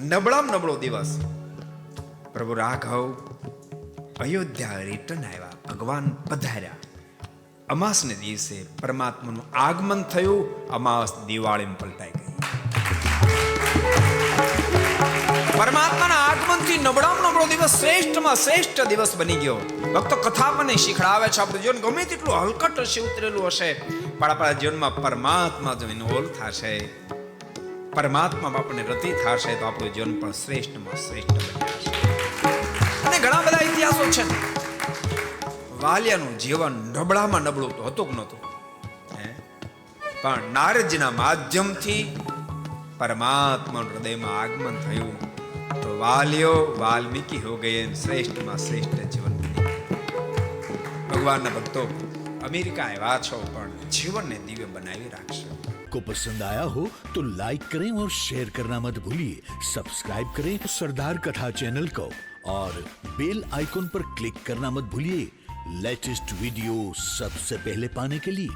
નબળામ નબળો દિવસ. પ્રભુ રાઘવ અયોધ્યા રિટર્ન આવ્યા. ભગવાન પધાર્યા. અમાસ ને દિવસે પરમાત્માનું આગમન થયું. અમાસ દિવાળીમાં પલટાઈ ગઈ. પરમાત્મા આગમનથી નબળામાં નબળો દિવસ શ્રેષ્ઠમાં શ્રેષ્ઠ દિવસ બની ગયો. ભક્તો કથા મને શીખડાવે છે. આપણું જીવન ગમે તેટલું હલકટ હશે, ઉતરેલું હશે, પણ આપણા જીવનમાં પરમાત્મા જો ઇન્વોલ્વ થશે. પરમાત્મા આપણને રતિ થશે તો આપણું જીવન પણ શ્રેષ્ઠમાં શ્રેષ્ઠ બની જશે. અને ઘણા બધા ઇતિહાસો છે. વાલિયાનું જીવન નબળામાં નબળું તો હતું કે નહોતું? પણ નારદજીના માધ્યમથી પરમાત્માનું હૃદયમાં આગમન થયું. તો વાલિયો વાલ્મીકી હો ગયે એમ શ્રેષ્ઠમાં શ્રેષ્ઠ જીવન બની ગયું. ભગવાનના ભક્તો અમેરિકા આવ્યા છો પણ જીવનને દિવ્ય બનાવી રાખશો को पसंद आया हो तो लाइक करें और शेयर करना मत भूलिए सब्सक्राइब करें सरदार कथा चैनल को और बेल आइकॉन पर क्लिक करना मत भूलिए लेटेस्ट वीडियो सबसे पहले पाने के लिए